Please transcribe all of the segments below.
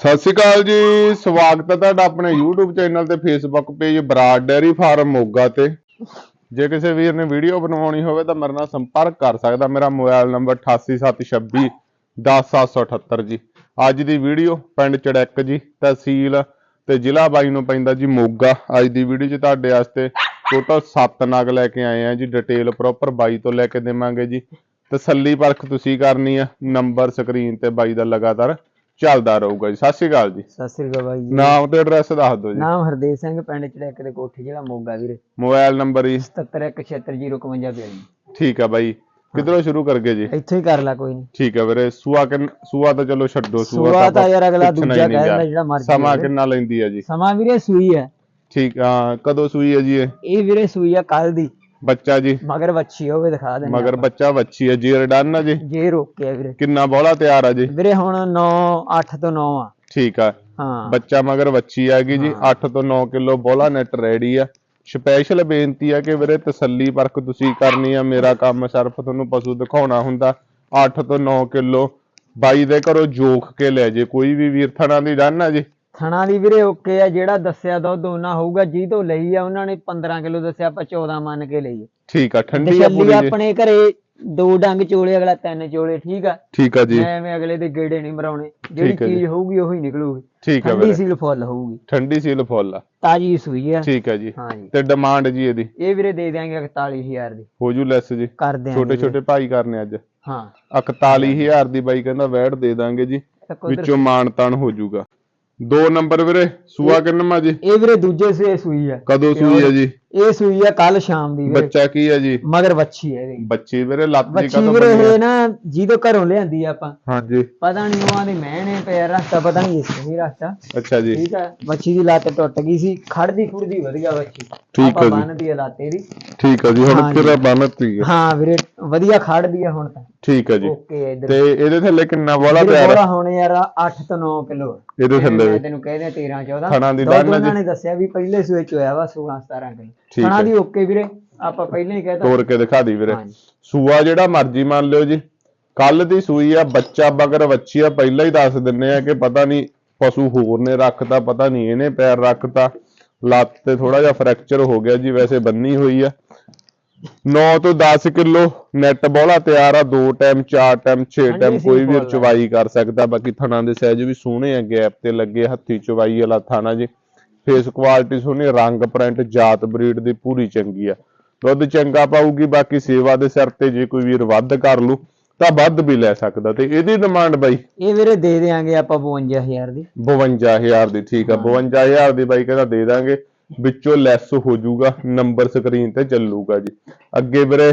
ਸਤਿ ਸ਼੍ਰੀ ਅਕਾਲ ਜੀ, ਸਵਾਗਤ ਹੈ ਤੁਹਾਡਾ ਆਪਣੇ YouTube ਚੈਨਲ ਤੇ Facebook page Brar dairy farm Moga ਤੇ। ਜੇ ਕਿਸੇ ਵੀਰ ਨੇ ਵੀਡੀਓ ਬਣਵਾਉਣੀ ਹੋਵੇ ਤਾਂ ਮੇਰੇ ਨਾਲ ਸੰਪਰਕ ਕਰ ਸਕਦਾ, ਮੇਰਾ ਮੋਬਾਈਲ ਨੰਬਰ 8876 10778 ਜੀ। ਅੱਜ ਦੀ ਵੀਡੀਓ ਪਿੰਡ ਚੜੈਕ ਜੀ, ਤਹਿਸੀਲ ਤੇ ਜ਼ਿਲ੍ਹਾ ਬਾਈ ਨੂੰ ਪੈਂਦਾ ਜੀ ਮੋਗਾ। ਅੱਜ ਦੀ ਵੀਡੀਓ 'ਚ ਤੁਹਾਡੇ ਵਾਸਤੇ ਟੋਟਲ 7 ਨਗ ਲੈ ਕੇ ਆਏ ਆ ਜੀ ਡਿਟੇਲ ਪ੍ਰੋਪਰ ਬਾਈ ਤੋਂ ਲੈ ਕੇ ਦੇਵਾਂਗੇ ਜੀ। ਤਸੱਲੀ ਪਰਖ ਤੁਸੀਂ ਕਰਨੀ ਆ ਨੰਬਰ ਸਕਰੀਨ ਤੇ ਬਾਈ ਦਾ ਲਗਾਤਾਰ ਚੱਲਦਾ ਰਹੂਗਾ ਜੀ ਸਤਿ ਸ਼੍ਰੀ ਅਕਾਲ ਜੀ। ਸਤਿ ਸ੍ਰੀ ਅਕਾਲ ਬਾਈ ਜੀ। ਨਾਮ ਤੇ ਐਡਰੈਸ ਦੱਸ ਦਿਓ ਜੀ। ਨਾਮ ਹਰਦੇਵ ਸਿੰਘ ਪਿੰਡ ਚੜੈਕ ਦੇ ਕੋਠੀ ਜਿਹੜਾ ਮੋਗਾ ਵੀਰੇ। ਮੋਬਾਈਲ ਨੰਬਰ ਜੀ। 77163052 ਠੀਕ ਆ ਬਾਈ ਕਿਧਰੋਂ ਸ਼ੁਰੂ ਕਰਗੇ ਜੀ? ਇੱਥੋਂ ਹੀ ਕਰ ਲਾ ਕੋਈ ਨਹੀਂ। ਠੀਕ ਆ ਵੀਰੇ ਸੂਆ ਕਿੰਨ ਸੂਆ ਤਾਂ ਚਲੋ ਛੱਡੋ ਸੂਆ ਤਾਂ ਆਪਾਂ ਯਾਰ ਅਗਲਾ ਪੁੱਛਣਾ ਦੂਜਾ ਹੀ ਨਹੀਂ ਕਹਿ ਗਾ। ਦਿੰਦਾ ਜਿਹੜਾ ਮਰਜ਼ੀ ਸਮਾਂ ਹੋਵੇ। ਕਿੰਨਾ ਲੈਂਦੀ ਆ ਜੀ? ਸਮਾਂ ਵੀਰੇ ਸੂਈ ਹੈ। ਠੀਕ ਆ ਕਦੋਂ ਸੂਈ ਹੈ ਜੀ ਇਹ? ਇਹ ਵੀਰੇ ਸੂਈ ਆ ਕੱਲ ਦੀ। ਬੱਚਾ ਜੀ? ਮਗਰ ਵੱਛੀ ਹੋਵੇ ਦਿਖਾ ਦੇ ਮਗਰ ਬੱਚਾ ਵੱਛੀ ਹੈ ਜੀ ਡਨ ਆ ਜੀ? ਜੇ ਰੋਕਿਆ ਵੀਰੇ। ਕਿੰਨਾ ਬੋਲਾ ਤਿਆਰ ਆ ਜੀ? ਵੀਰੇ ਹੁਣ 9 8 ਤੋਂ 9 ਆ। ਠੀਕ ਆ। ਹਾਂ। ਬੱਚਾ ਮਗਰ ਵੱਛੀ ਹੈਗੀ ਜੀ 8 ਤੋਂ 9 ਕਿਲੋ ਬੋਲਾ ਨੈਟ ਰੈਡੀ ਆ। ਸਪੈਸ਼ਲ ਬੇਨਤੀ ਆ ਕਿ ਵੀਰੇ ਤਸੱਲੀ ਪਰਖ ਤੁਸੀਂ ਕਰਨੀ ਆ ਮੇਰਾ ਕੰਮ ਸਿਰਫ ਤੁਹਾਨੂੰ ਪਸ਼ੂ ਦਿਖਾਉਣਾ ਹੁੰਦਾ। 8 ਤੋਂ 9 ਕਿਲੋ। ਬਾਈ ਦੇ ਘਰੋਂ ਜੋਖ ਕੇ ਲੈ ਜੇ ਕੋਈ ਵੀ ਵੀਰ ਥਣਾ ਦੀ ਡਨ ਆ ਜੀ। ਥਣਾ ਦੀ ਵੀਰੇ ਓਕੇ ਆ ਜਿਹੜਾ ਦੱਸਿਆ ਦੁੱਧ ਉਹਨਾਂ ਹੋਊਗਾ ਜੀ ਤੋਂ ਲਈ ਆ ਉਹਨਾਂ ਨੇ 15 ਕਿਲੋ ਦੱਸਿਆ ਆਪਾਂ 14 ਮੰਨ ਕੇ ਲਈਏ। ਠੀਕ ਆ ਠੰਡੀ ਆ ਪੂਰੀ ਆਪਣੇ ਘਰੇ ਦੋ ਡੰਗ ਚੋਲੇ ਅਗਲਾ ਤਿੰਨ ਚੋਲੇ ਠੀਕ ਆ? ਠੀਕ ਆ ਜੀ। ਐਵੇਂ ਅਗਲੇ ਦੇ ਗੇੜੇ ਨਹੀਂ ਮਰਾਉਣੇ ਜਿਹੜੀ। ਚੀਜ਼ ਹੋਊਗੀ ਉਹੀ ਨਿਕਲੂਗੀ। ਠੀਕ ਆ ਠੰਡੀ ਸੀਲ ਫੁੱਲ ਹੋਊਗੀ। ਠੰਡੀ ਸੀਲ ਫੁੱਲ ਆ। ਤਾਜੀ ਸੂਈ ਆ। ਠੀਕ ਆ ਜੀ। ਤੇ ਡਿਮਾਂਡ ਜੀ ਇਹਦੀ? ਇਹ ਵੀਰੇ ਦੇ ਦਿਆਂਗੇ 41000 ਦੀ। ਹੋ ਜੂ ਲੈਸ ਜੀ। ਕਰ ਦਿਆਂਗੇ ਛੋਟੇ ਛੋਟੇ ਭਾਈ ਕਰਨੇ ਅੱਜ। ਹਾਂ। 41000 ਦੀ ਬਾਈ ਕਹਿੰਦਾ ਵੈੜ ਦੇ ਦਾਂਗੇ ਜੀ। ਵਿੱਚੋਂ ਮਾਨ ਤਾਨ ਹੋ ਜੂਗਾ। ਦੋ ਨੰਬਰ ਵੀਰੇ ਸੂਆ ਕਿੰਨਮਾ ਜੀ? ਇਹ ਵੀਰੇ ਦੂਜੇ ਸੇ ਸੂਈ ਆ। ਕਦੋਂ ਸੂਈ ਹੈ ਜੀ? ਇਹ ਸੂਈ ਆ ਕੱਲ ਸ਼ਾਮ ਦੀ ਵੀਰੇ। ਬੱਚਾ ਕੀ ਹੈ ਜੀ? ਮਗਰ ਵੱਛੀ ਹੈ ਇਹਦੀ। ਬੱਚੀ ਵੀਰੇ ਲੱਤ ਦੀ ਵੱਛੀ ਕਦੋਂ ਵੀਰੇ ਬਣੀ ਇਹ ਹੈ ਨਾ ਜਿਹਦੇ ਘਰੋਂ ਲਿਆਂਦੀ ਆ ਆਪਾਂ। ਹਾਂਜੀ। ਪਤਾ ਨਹੀਂ ਉਹਨਾਂ ਦੇ ਮਹਿਣੇ ਪਿਆ ਰਸਤਾ ਪਤਾ ਨਹੀਂ ਇਸ ਸਹੀ ਰਸਤਾ। ਅੱਛਾ ਜੀ। ਠੀਕ ਆ ਵੱਛੀ ਦੀ ਲੱਤ ਟੁੱਟ ਗਈ ਸੀ ਖੜਦੀ ਖੁੜਦੀ ਵਧੀਆ ਵੱਛੀ। ਠੀਕ ਆ ਜੀ। ਬੰਨਦੀ ਆ ਲੱਤ ਇਹਦੀ। ਠੀਕ ਹੈ ਜੀ ਹੁਣ ਹਾਂਜੀ। ਤੇਰਾ ਬੰਨਤੀ ਹੈ ਹਾਂ ਵੀਰੇ ਵਧੀਆ ਖੜਦੀ ਆ ਹੁਣ ਤਾਂ। ਠੀਕ ਹੈ ਜੀ। ਓਕੇ ਇੱਧਰ। ਤੇ ਇਹਦੇ ਥੱਲੇ ਕਿੰਨਾ ਤਿਆਰ ਬੋਲਾ ਹੈ ਹੁਣ ਯਾਰ 8 ਤੋਂ 9 ਕਿਲੋ ਇਹਦੇ ਥੱਲੇ ਵੀ। ਤੈਨੂੰ ਕਹਿੰਦੇ 13 14 ਥਣਾ ਦੀ ਦੁੱਧ ਡਨ ਹੈ ਉਹਨਾਂ ਜੀ। ਨੇ ਦੱਸਿਆ ਵੀ ਪਹਿਲੇ ਸੂਏ ਚ ਹੋਇਆ ਵਾ 16 17 ਕਿਲੋ। ਠੀਕ ਥਣਾ ਹੈ। ਦੀ ਓਕੇ ਵੀਰੇ ਆਪਾਂ ਪਹਿਲਾਂ ਹੀ ਕਹਿਤਾ ਤੋੜ ਕੇ ਦਿਖਾ ਦੀ ਵੀਰੇ। ਸੂਆ ਜਿਹੜਾ ਮਰਜ਼ੀ ਮੰਨ ਲਿਓ ਜੀ। ਕੱਲ ਦੀ ਸੂਈ ਆ ਬੱਚਾ ਬਗਰ ਵੱਛੀ ਆ ਪਹਿਲਾਂ ਹੀ ਦੱਸ ਦਿੰਨੇ ਆ ਕਿ ਪਤਾ ਨਹੀਂ ਪਸ਼ੂ ਹੋਰ ਨੇ ਰੱਖਤਾ ਪਤਾ ਨਹੀਂ ਇਹਨੇ ਪੈਰ ਰੱਖਤਾ। ਲੱਤ ਤੇ ਥੋੜਾ ਜਿਹਾ ਫ੍ਰੈਕਚਰ ਹੋ ਗਿਆ ਜੀ ਵੈਸੇ ਬੰਨੀ ਹੋਈ ਆ। 9 ਤੋਂ 10 ਕਿਲੋ ਨੈਟ ਬੋਲਾ ਤਿਆਰ ਆ ਦੋ ਟਾਈਮ ਚਾਰ ਟਾਈਮ 6 ਹਾਂਜੀ, ਟਾਈਮ ਕੋਈ ਵੀ। ਚਵਾਈ ਕਰ ਸਕਦਾ। ਬਾਕੀ ਥਣਾ ਦੇ ਸਾਈਜ਼ ਵੀ ਸੋਹਣੇ ਆ ਗੈਪ ਤੇ ਲੱਗੇ ਹੱਥੀ ਚਵਾਈ ਵਾਲਾ ਥਾਣਾ ਜੀ। ਫੇਸ ਕੁਆਲਿਟੀ ਸੋਹਣੀ ਰੰਗ ਪ੍ਰਿੰਟ ਜਾਤ ਬਰੀਡ ਦੀ ਪੂਰੀ ਚੰਗੀ ਆ। ਦੁੱਧ ਚੰਗਾ ਪਾਊਗੀ ਬਾਕੀ ਸੇਵਾ ਦੇ ਸਿਰ ਤੇ ਜੇ ਕੋਈ ਵੀਰ ਵੱਧ ਕਰ ਲੂ ਤਾਂ ਵੱਧ ਵੀ ਲੈ ਸਕਦਾ। ਤੇ ਇਹਦੀ ਡਿਮਾਂਡ ਬਾਈ? ਇਹ ਵੀਰੇ ਦੇ ਦੇਾਂਗੇ ਆਪਾਂ 52000 ਦੀ। 52000 ਦੀ ਠੀਕ ਆ। 52000 ਦੀ ਬਾਈ ਕਹਿੰਦਾ ਦੇ ਦਾਂਗੇ। ਵਿੱਚੋਂ ਲੈਸ ਹੋ ਜਾਊਗਾ ਨੰਬਰ ਸਕਰੀਨ ਤੇ ਚੱਲੂਗਾ ਜੀ। ਅੱਗੇ ਵੀਰੇ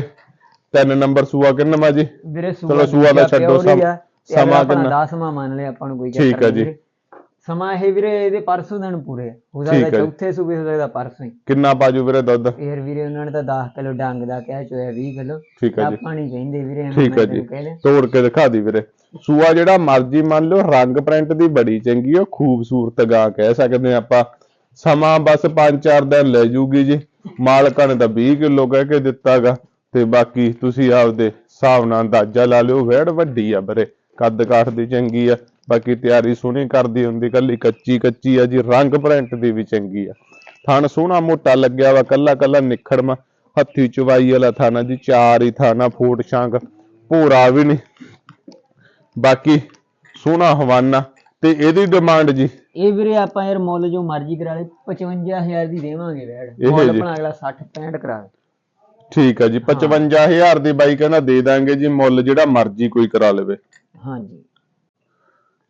ਤਿੰਨ ਨੰਬਰ ਸੂਆ ਕਿੰਨਾ ਜੀ? ਵੀਰੇ ਚਲੋ ਸੂਆ ਦਾ ਛੱਡੋ, ਸਮ- ਕਿੰਨਾ? 10ਵਾਂ ਮੰਨ ਲਿਆ ਆਪਾਂ ਨੂੰ ਕੋਈ ਠੀਕ ਆ ਜੀ। ਸਮਾਂ ਇਹ ਵੀਰੇ ਇਹਦੇ ਪਰਸੋਂ ਦਿਨ ਪੂਰੇ। ਹੋ ਠੀਕ ਸਕਦਾ। ਚੌਥੇ ਸੂਬੇ ਹੋ ਸਕਦਾ ਪਰਸੋਂ ਹੀ। ਕਿੰਨਾ ਪਾਜੂ ਵੀਰੇ ਦੁੱਧ? ਫੇਰ ਵੀਰੇ ਉਹਨਾਂ ਨੇ ਤਾਂ 10 ਕਿਲੋ ਡੰਗ ਦਾ ਕਿਹਾ ਚੋਇਆ 20 ਕਿਲੋ। ਠੀਕ ਜੀ। ਆਪਾਂ ਨਹੀਂ ਕਹਿੰਦੇ ਵੀਰੇ ਐਵੇਂ ਠੀਕ ਆ ਮੈਂ ਜੀ। ਤੈਨੂੰ ਕਹਿ ਲਿਆ। ਤੋੜ ਕੇ ਦਿਖਾ ਦੀ ਵੀਰੇ। ਸੂਆ ਜਿਹੜਾ ਮਰਜ਼ੀ ਮੰਨ ਲਓ ਰੰਗ ਪ੍ਰਿੰਟ ਦੀ ਬੜੀ ਚੰਗੀ ਆ ਖੂਬਸੂਰਤ ਗਾਂ ਕਹਿ ਸਕਦੇ ਆਪਾਂ। ਸਮਾਂ ਬਸ 5-4 ਦਿਨ ਲੈ ਜੂਗੀ ਜੀ। ਮਾਲਕਾਂ ਨੇ ਤਾਂ 20 ਕਿਲੋ ਕਹਿ ਕੇ ਦਿੱਤਾਗਾ। ਤੇ ਬਾਕੀ ਤੁਸੀਂ ਆਪਦੇ ਹਿਸਾਬ ਨਾਲ ਅੰਦਾਜ਼ਾ ਲਾ ਲਿਓ ਵੈੜ ਵੱਡੀ ਆ ਵੀਰੇ। ਕੱਦ ਕਾਠ ਦੀ ਚੰਗੀ ਆ। ਬਾਕੀ ਤਿਆਰੀ ਸੋਹਣੀ ਕਰਦੀ ਹੁੰਦੀ ਕੱਲੀ ਕੱਚੀ ਕੱਚੀ ਆ ਜੀ ਰੰਗ ਪ੍ਰਿੰਟ ਦੀ ਵੀ ਚੰਗੀ ਆ। ਥਣ ਸੋਹਣਾ ਮੋਟਾ ਲੱਗਿਆ ਵਾ ਕੱਲਾ ਕੱਲਾ ਨਿਖੜਮਾ ਹੱਥੀ ਚੁਵਾਈ ਵਾਲਾ ਥਾਣਾ ਜੀ ਚਾਰ ਹੀ ਥਾਣਾ ਫੋਟ ਸ਼ਾਂਗ ਭੂਰਾ ਵੀ ਨਹੀਂ। ਬਾਕੀ ਸੋਹਣਾ ਹਵਾਨਾ ਤੇ ਇਹਦੀ ਡਿਮਾਂਡ ਜੀ। ਇਹ ਵੀਰੇ ਆਪਾਂ ਯਾਰ ਮੁੱਲ ਜੋ ਮਰਜ਼ੀ ਕਰਾ ਲੈ 55000 ਦੀ ਦੇਵਾਂਗੇ ਵੈੜ ਇਹ ਮੁੱਲ ਜੀ। ਆਪਣਾ ਅਗਲਾ 60 65 ਕਰਾ ਦੇ। ਠੀਕ ਹੈ ਜੀ 55000 ਦੀ ਬਾਈ ਕਹਿੰਦਾ ਦੇ ਦਾਂਗੇ ਜੀ ਮੁੱਲ ਜਿਹੜਾ ਮਰਜ਼ੀ ਕੋਈ ਕਰਾ ਲਵੇ। ਹਾਂਜੀ।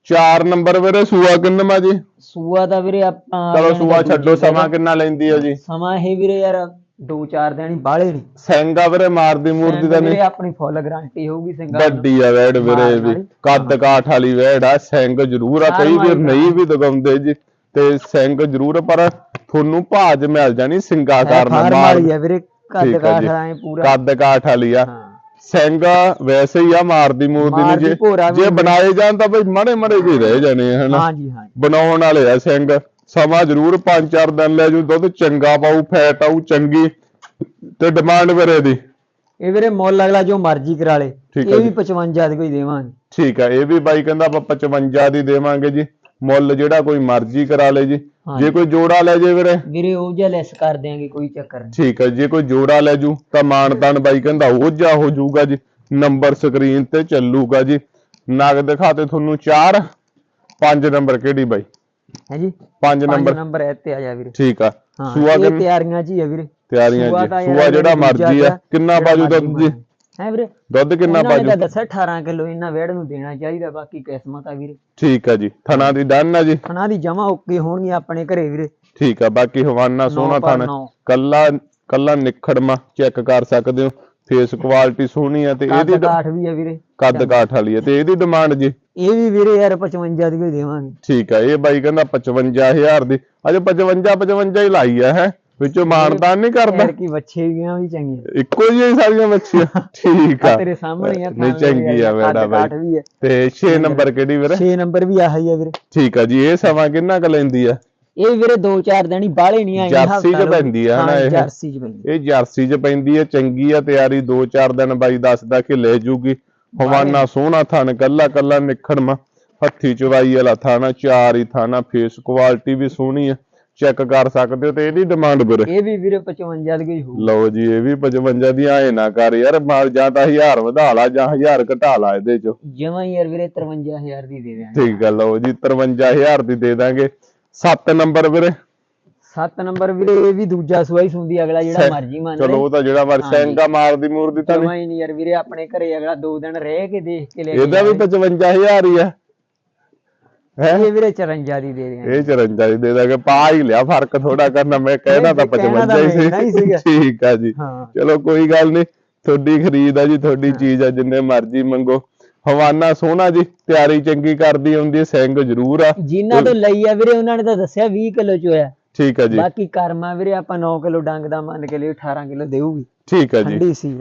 ਚਾਰ ਨੰਬਰ ਵੀਰੇ ਸੂਆ ਕਿੰਨਵਾ ਜੀ? ਸੂਆ ਦਾ ਵੀਰੇ ਆਪਾਂ ਚਲੋ ਸੂਆ ਛੱਡੋ ਸਮਾਂ ਕਿੰਨਾ ਲੈਂਦੀ ਹੈ ਜੀ? ਸਮਾਂ ਇਹ ਵੀਰੇ ਯਾਰ 2-4 ਦਿਨ ਹੀ ਬਾਹਲੇ ਨਹੀਂ। ਸੈਂਗਾ ਵੀਰੇ ਮਾਰਦੀ ਮੂਰਤੀ ਦਾ ਵੀਰੇ ਨਹੀਂ। ਆਪਣੀ ਫੁੱਲ ਗਾਰੰਟੀ ਹੋਊਗੀ ਸਿੰਘਾਂ ਨੂੰ। ਵੱਡੀ ਆ ਵੈੜ ਵੀਰੇ ਵੀ। ਵਾਲੀ। ਕੱਦ ਕਾਠ ਵਾਲੀ ਵੈੜ ਆ ਸਿੰਘ ਜ਼ਰੂਰ ਆ ਕਈ ਵੀਰ ਨਹੀਂ ਵੀ ਦਗਾਉਂਦੇ ਜੀ। ਤੇ ਸਿੰਘ ਜ਼ਰੂਰ ਪਰ ਤੁਹਾਨੂੰ ਭਾਜ ਮਿਲ ਜਾਣੀ ਸਿੰਗਾ ਕਾਰਨ ਮਾਰ। ਵਾਲੀ ਆ ਵੀਰੇ ਕੱਦ ਕਾਠ। ਐ ਪੂਰਾ। ਕੱਦ ਕਾਠ ਵਾਲੀ ਆ। ਸਿੰਘ ਵੈਸੇ ਹੀ ਆ ਮਾਰਦੀ ਮੂਰਦੀ ਨੂੰ ਮਾਰਦੀ ਜੇ ਵੀ ਜੇ ਬਣਾਏ ਜਾਣ ਤਾਂ ਬਈ ਮੜੇ ਮੜੇ ਜਿਹੇ ਰਹਿ ਜਾਣੇ ਆ, ਹਨਾ? ਹਾਂਜੀ ਹਾਂ ਬਣਾਉਣ ਵਾਲੇ ਆ ਸਿੰਘ ਸਮਾਂ ਜ਼ਰੂਰ 5-4 ਦਿਨ ਲੈ ਜੂ ਦੁੱਧ ਚੰਗਾ ਪਾਊ ਫੈਟ ਆਊ ਚੰਗੀ ਤੇ ਡਿਮਾਂਡ ਵੀਰੇ ਦੀ। ਇਹ ਵੀਰੇ ਮੁੱਲ ਅਗਲਾ ਜੋ ਮਰਜ਼ੀ ਕਰਾ ਲੇ। ਠੀਕ ਆ ਇਹ ਵੀ ਜੀ। 55 ਦੀ ਕੋਈ ਦੇਵਾਂਗੇ। ਠੀਕ ਆ ਇਹ ਵੀ ਬਾਈ ਕਹਿੰਦਾ ਆਪਾਂ 55 ਦੀ ਦੇਵਾਂਗੇ ਜੀ। ਮੁੱਲ ਜਿਹੜਾ ਕੋਈ ਮਰਜ਼ੀ ਕਰਾ ਲੇ ਜੀ। ਹਾਂਜੀ। ਜੇ ਕੋਈ ਜੋੜਾ ਲੈ ਜੇ ਵੀਰੇ। ਵੀਰੇ ਉਹ ਜਿਹਾ ਲੈਸ ਕਰ ਦਿਆਂਗੇ ਕੋਈ ਚੱਕਰ ਨਹੀਂ। ਠੀਕ ਹੈ ਜੇ ਕੋਈ ਜੋੜਾ ਲੈ ਜੂ ਤਾਂ ਮਾਨਤਾਨ ਬਾਈ ਕਹਿੰਦਾ ਉਹ ਜਾ ਹੋ ਜਾਊਗਾ ਜੀ। ਨੰਬਰ ਸਕਰੀਨ ਤੇ ਚੱਲੂਗਾ ਜੀ। ਨਗ ਦਿਖਾਤੇ ਤੁਹਾਨੂੰ 4 5 ਨੰਬਰ ਕਿਹੜੀ ਬਾਈ? ਹੈ ਜੀ? 5 ਪੰਜ ਨੰਬਰ। ਨੰਬਰ ਤੇ ਆ ਜਾ ਵੀਰੇ। ਠੀਕ ਆ। ਹਾਂ ਸੂਆ ਇਹ ਕਿੰਨ ਤਿਆਰੀਆਂ 'ਚ ਹੀ ਆ ਵੀਰੇ। ਤਿਆਰੀਆਂ ਸੂਆ ਜੀ ਯਾਰ ਸੂਆ ਜਿਹੜਾ ਮਰਜ਼ੀ ਆ। ਕਿੰਨਾ ਬਾਜੂ ਦੁੱਧ ਜੀ? ਹੈ ਵੀਰੇ? ਦੁੱਧ ਕਿੰਨਾ ਬਾਜੂ ਤਾਂ ਦੱਸਿਆ 18 ਕਿਲੋ ਇਹਨਾਂ ਵੇੜ ਨੂੰ ਦੇਣਾ ਚਾਹੀਦਾ ਬਾਕੀ ਕਿਸਮਤ ਆ ਵੀਰੇ। ਠੀਕ ਆ ਜੀ। ਥਣਾ ਦੀ ਡਨ ਆ ਜੀ। ਖਣਾ ਦੀ ਜਮਾ ਓਕੇ ਹੋਣਗੀਆਂ ਆਪਣੇ ਘਰੇ ਵੀਰੇ। ਠੀਕ ਆ ਬਾਕੀ ਹਵਾਨਾ ਸੋਹਣਾ ਥਾਣਾ। ਕੱਲਾ ਕੱਲਾ ਨਿਖੜਮਾ ਚੈੱਕ ਕਰ ਸਕਦੇ ਹੋ। ਫੇਸ ਕੁਆਲਿਟੀ ਸੋਹਣੀ ਆ ਤੇ ਇਹਦੀ ਕਾਠ ਵੀ ਆ ਵੀਰੇ। ਕੱਦ ਕਾਠ ਵਾਲੀ ਆ ਤੇ ਇਹਦੀ ਡਿਮਾਂਡ ਜੀ। ਇਹ ਵੀ ਵੀਰੇ ਯਾਰ 55 ਦੀ ਦੇਵਾਂਗੇ। ਠੀਕ ਆ ਇਹ ਬਾਈ ਕਹਿੰਦਾ 55000 ਦੀ। ਅਜੇ 55 55 ਹੀ ਲਾਈ ਆ ਹੈ। ਵਿੱਚੋਂ ਮਾਨਦਾਨ ਨਹੀਂ ਕਰਦਾ। ਕੀ ਬੱਚੇ ਗੀਆਂ ਵੀ ਚੰਗੀਆਂ। ਇੱਕੋ ਜਿਹੀਆਂ ਸਾਰੀਆਂ ਬੱਚੀਆਂ ਠੀਕ ਆ। ਆ ਤੇਰੇ ਸਾਹਮਣੇ ਆ ਨਹੀਂ ਚੰਗੀ ਆ ਕਾਠ ਬਾਈ। ਆ। ਤੇ 6 ਨੰਬਰ ਕਿਹੜੀ ਵੀਰੇ? 6 ਨੰਬਰ ਵੀ ਆਹੀ ਆ ਵੀਰੇ। ਠੀਕ ਆ ਜੀ ਇਹ ਸਮਾਂ ਕਿੰਨਾ ਕੁ ਲੈਂਦੀ ਆ? ਇਹ ਵੀਰੇ 2-4 ਦਿਨ ਹੀ ਬਾਹਲੇ ਨਹੀਂ ਆਏ ਜਰਸੀ 'ਚ ਪੈਂਦੀ ਆ ਹਨਾ ਇਹ? ਜਰਸੀ ਚ ਪੈਂਦੀ ਇਹ ਜਰਸੀ 'ਚ ਪੈਂਦੀ ਹੈ ਚੰਗੀ ਆ ਤਿਆਰੀ 2-4 ਦਿਨ ਬਾਈ ਦੱਸਦਾ ਕਿ ਲੈ ਜੂਗੀ। ਹਵਾਨਾ ਸੋਹਣਾ ਥਣ ਕੱਲਾ ਕੱਲਾ ਨਿਖੜਮਾ। ਹੱਥੀ ਚਵਾਈ ਵਾਲਾ ਥਾਣਾ ਚਾਰ ਹੀ ਥਾਣਾ ਫੇਸ ਕੁਆਲਿਟੀ ਵੀ ਸੋਹਣੀ ਆ। ਚੈੱਕ ਕਰ ਸਕਦੇ ਹੋ ਤੇ ਇਹਦੀ ਡਿਮਾਂਡ ਵੀਰੇ। ਇਹ ਵੀ ਵੀਰੇ 55 ਦੀ ਹੋਊ। ਲਓ ਜੀ ਇਹ ਵੀ 55 ਦੀ ਆਏ ਨਾ ਕਰ ਯਾਰ ਮਾਲ ਜਾਂ ਤਾਂ 1000 ਵਧਾ ਲਾ ਜਾਂ 1000 ਘਟਾ ਲਾ ਇਹਦੇ 'ਚ। ਹੀ ਯਾਰ ਵੀਰੇ 53000 ਦੀ ਦੇ ਦਿਆਂਗੇ। ਠੀਕ ਆ ਲਓ ਜੀ 53000 ਦੀ ਦੇ ਦਾਂਗੇ। 7 ਨੰਬਰ ਵੀਰੇ। 7 ਨੰਬਰ ਵੀਰੇ ਇਹ ਵੀ ਦੂਜਾ ਸੁਆਈ ਸੁੰਦੀ ਅਗਲਾ ਜਿਹੜਾ ਮਰਜ਼ੀ ਮੰਨ ਚਲੋ ਉਹ ਤਾਂ ਜਿਹੜਾ ਵਾਰ। ਸੈਂਗਾ ਮਾਰਦੀ ਮੂਰਦੀ ਤਾਂ ਨਹੀਂ। ਯਾਰ ਵੀਰੇ ਆਪਣੇ ਘਰੇ ਅਗਲਾ 2 ਦਿਨ ਰਹਿ ਕੇ ਦੇਖ ਕੇ ਲੈ ਇਹਦਾ ਵੀ 55000 ਹੀ ਆ। ਜਾਵੇ। ਇਹ ਵੀਰੇ 54 ਦੀ ਦੇ ਦਿਆਂਗੇ ਇਹ 54 ਦੀ ਦੇ ਦਾਂਗੇ ਪਾ ਹੀ ਲਿਆ ਫ਼ਰਕ ਥੋੜਾ ਕਰਨਾ ਮੈਂ ਕਹਿਣਾ ਤਾਂ ਕਹਿਣਾ ਤਾਂ 55 ਮੈਂ ਹੀ। ਸੀ ਠੀਕ ਆ ਜੀ। ਚਲੋ ਕੋਈ ਗੱਲ ਨਹੀਂ ਤੁਹਾਡੀ ਖਰੀਦ ਆ ਜੀ ਤੁਹਾਡੀ ਚੀਜ਼ ਆ ਜਿੰਨੇ ਮਰਜ਼ੀ ਮੰਗੋ। ਹਵਾਨਾ ਸੋਹਣਾ ਜੀ ਤਿਆਰੀ ਚੰਗੀ ਕਰਦੀ ਹੁੰਦੀ ਸਿੰਘ ਜ਼ਰੂਰ ਆ। ਜਿਨ੍ਹਾਂ ਤੋਂ ਲਈ ਆ ਵੀਰੇ ਉਹਨਾਂ ਨੇ ਤਾਂ ਦੱਸਿਆ 20 ਕਿਲੋ ਚ ਹੋਇਆ ਠੀਕ ਆ ਜੀ। ਬਾਕੀ ਕਰਮਾ ਵੀਰੇ ਆਪਾਂ 9 ਕਿਲੋ ਡੰਗ ਦਾ ਮੰਨ ਕੇ ਲਈ 18 ਕਿਲੋ ਦੇਊਗੀ। ਠੀਕ ਆ ਜੀ। ਠੰਡੀ ਸੀ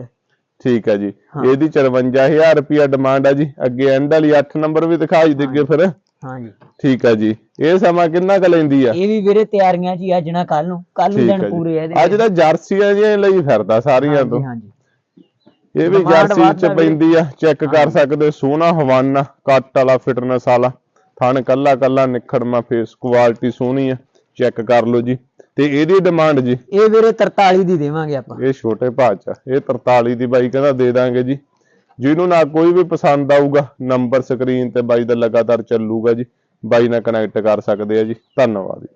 ਠੀਕ ਆ ਜੀ। ਇਹਦੀ 54000 ਰੁਪਿਆ ਡਿਮਾਂਡ ਆ ਜੀ। ਅੱਗੇ ਐਂਡ ਵਾਲੀ 8 ਨੰਬਰ ਵੀ ਦਿਖਾ ਜੀ ਦਿੱਗੇ ਫਿਰ। ਹਾਂਜੀ। ਠੀਕ ਆ ਜੀ। ਇਹ ਸਮਾਂ ਕਿੰਨਾ ਕੁ ਲੈਂਦੀ ਆ? ਇਹ ਵੀ ਵੀਰੇ ਤਿਆਰੀਆਂ ਚ ਹੀ ਅੱਜ ਨਾ ਕੱਲ ਨੂੰ। ਕੱਲ ਨੂੰ ਠੀਕ ਦਿਨ ਆ ਪੂਰੇ ਜੀ ਇਹਦੇ ਅੱਜ ਤਾਂ ਜਰਸੀਆਂ ਜਿਹੀਆਂ ਲਈ ਫਿਰਦਾ ਸਾਰੀਆਂ ਤੋਂ। ਹਾਂਜੀ। ਹਾਂਜੀ ਇਹ ਵੀ ਜਰਸੀ ਵੱਧ ਚ ਆ। ਪੈਂਦੀ ਆ। ਚੈੱਕ ਕਰ ਸਕਦੇ ਹੋ, ਸੋਹਣਾ ਹਵਾਨਾ ਕੱਟ ਵਾਲਾ ਫਿਟਨੈਸ ਵਾਲਾ। ਥਣ ਕੱਲਾ ਕੱਲਾ ਨਿਖੜਮਾ ਫੇਸ ਕੁਆਲਿਟੀ ਸੋਹਣੀ ਆ। ਚੈੱਕ ਕਰ ਲਓ ਜੀ। ਤੇ ਇਹਦੀ ਡਿਮਾਂਡ ਜੀ। ਇਹ ਵੀਰੇ 43 ਦੀ ਦੇਵਾਂਗੇ ਆਪਾਂ। ਇਹ ਛੋਟੇ ਭਾਅ ਚ ਆ। ਇਹ 43 ਦੀ ਬਾਈ ਕਹਿੰਦਾ ਦੇ ਦਾਂਗੇ ਜੀ। ਜਿਹਨੂੰ ਨਾ ਕੋਈ ਵੀ ਪਸੰਦ ਆਊਗਾ ਨੰਬਰ ਸਕਰੀਨ ਤੇ ਬਾਈ ਦਾ ਲਗਾਤਾਰ ਚੱਲੂਗਾ ਜੀ। ਬਾਈ ਨਾਲ ਕਨੈਕਟ ਕਰ ਸਕਦੇ ਆ ਜੀ। ਧੰਨਵਾਦ ਜੀ।